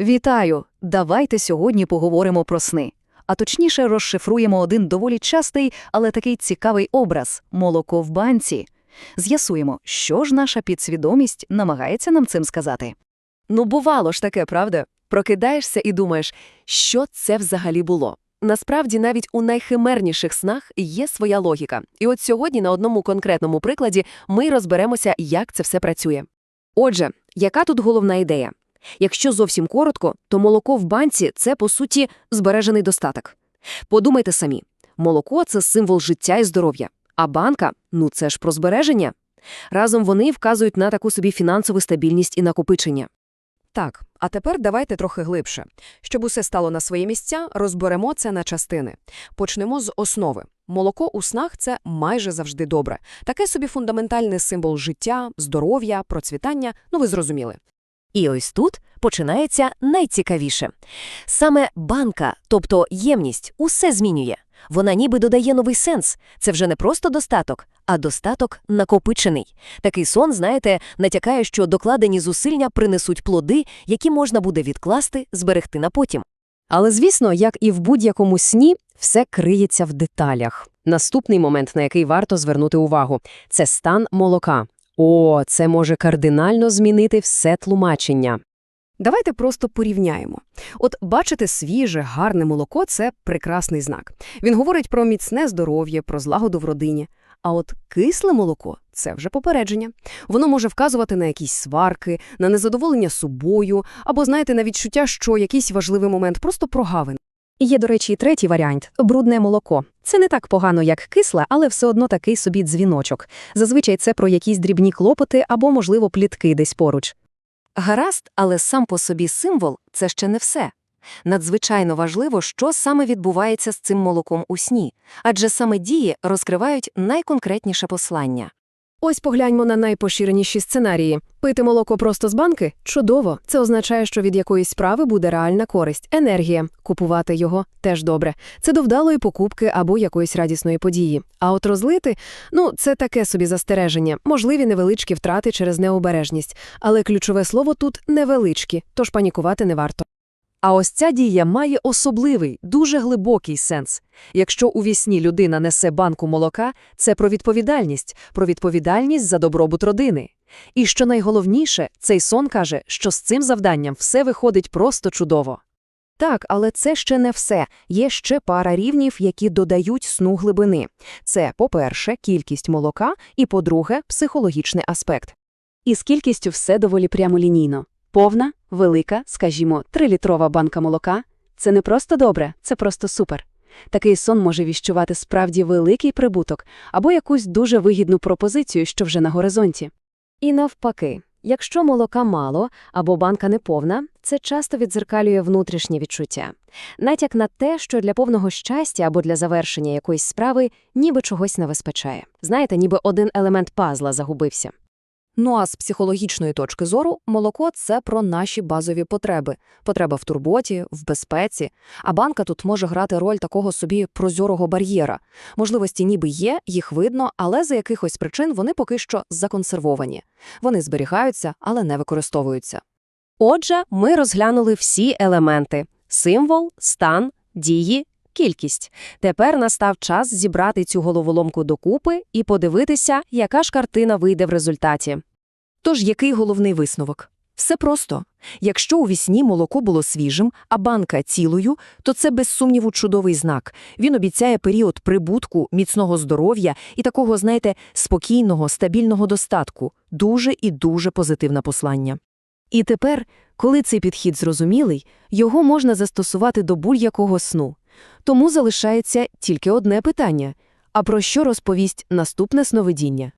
Вітаю! Давайте сьогодні поговоримо про сни. А точніше розшифруємо один доволі частий, але такий цікавий образ – молоко в банці. З'ясуємо, що ж наша підсвідомість намагається нам цим сказати. Ну, бувало ж таке, правда? Прокидаєшся і думаєш, що це взагалі було. Насправді, навіть у найхимерніших снах є своя логіка. І от сьогодні на одному конкретному прикладі ми розберемося, як це все працює. Отже, яка тут головна ідея? Якщо зовсім коротко, то молоко в банці – це, по суті, збережений достаток. Подумайте самі. Молоко – це символ життя і здоров'я. А банка – ну це ж про збереження. Разом вони вказують на таку собі фінансову стабільність і накопичення. Так, а тепер давайте трохи глибше. Щоб усе стало на свої місця, розберемо це на частини. Почнемо з основи. Молоко у снах – це майже завжди добре. Таке собі фундаментальний символ життя, здоров'я, процвітання, ну ви зрозуміли. І ось тут починається найцікавіше. Саме банка, тобто ємність, усе змінює. Вона ніби додає новий сенс. Це вже не просто достаток, а достаток накопичений. Такий сон, знаєте, натякає, що докладені зусилля принесуть плоди, які можна буде відкласти, зберегти на потім. Але, звісно, як і в будь-якому сні, все криється в деталях. Наступний момент, на який варто звернути увагу – це стан молока. О, це може кардинально змінити все тлумачення. Давайте просто порівняємо. От бачите, свіже, гарне молоко – це прекрасний знак. Він говорить про міцне здоров'я, про злагоду в родині. А от кисле молоко – це вже попередження. Воно може вказувати на якісь сварки, на незадоволення собою, або, знаєте, на відчуття, що якийсь важливий момент просто прогавин. Є, до речі, і третій варіант – брудне молоко. Це не так погано, як кисла, але все одно такий собі дзвіночок. Зазвичай це про якісь дрібні клопоти або, можливо, плітки десь поруч. Гаразд, але сам по собі символ – це ще не все. Надзвичайно важливо, що саме відбувається з цим молоком у сні, адже саме дії розкривають найконкретніше послання. Ось погляньмо на найпоширеніші сценарії. Пити молоко просто з банки? Чудово. Це означає, що від якоїсь справи буде реальна користь, енергія. Купувати його теж добре. Це до вдалої покупки або якоїсь радісної події. А от розлити ну, це таке собі застереження, можливі невеличкі втрати через необережність. Але ключове слово тут невеличкі, тож панікувати не варто. А ось ця дія має особливий, дуже глибокий сенс. Якщо у вісні людина несе банку молока, це про відповідальність, про відповідальність за добробут родини. І що найголовніше, цей сон каже, що з цим завданням все виходить просто чудово. Так, але це ще не все. Є ще пара рівнів, які додають сну глибини. Це, по-перше, кількість молока, і, по-друге, психологічний аспект. І з кількістю все доволі прямолінійно. Повна, велика, скажімо, трилітрова банка молока – це не просто добре, це просто супер. Такий сон може віщувати справді великий прибуток або якусь дуже вигідну пропозицію, що вже на горизонті. І навпаки, якщо молока мало або банка неповна, це часто відзеркалює внутрішнє відчуття. Натяк на те, що для повного щастя або для завершення якоїсь справи ніби чогось не вистачає. Знаєте, ніби один елемент пазла загубився. Ну а з психологічної точки зору молоко – це про наші базові потреби. Потреба в турботі, в безпеці. А банка тут може грати роль такого собі прозорого бар'єра. Можливості ніби є, їх видно, але за якихось причин вони поки що законсервовані. Вони зберігаються, але не використовуються. Отже, ми розглянули всі елементи – символ, стан, дії, кількість. Тепер настав час зібрати цю головоломку докупи і подивитися, яка ж картина вийде в результаті. Тож який головний висновок? Все просто. Якщо у вісні молоко було свіжим, а банка цілою, то це без сумніву чудовий знак. Він обіцяє період прибутку, міцного здоров'я і такого, знаєте, спокійного, стабільного достатку. Дуже і дуже позитивне послання. І тепер, коли цей підхід зрозумілий, його можна застосувати до будь-якого сну. Тому залишається тільки одне питання – а про що розповість наступне сновидіння?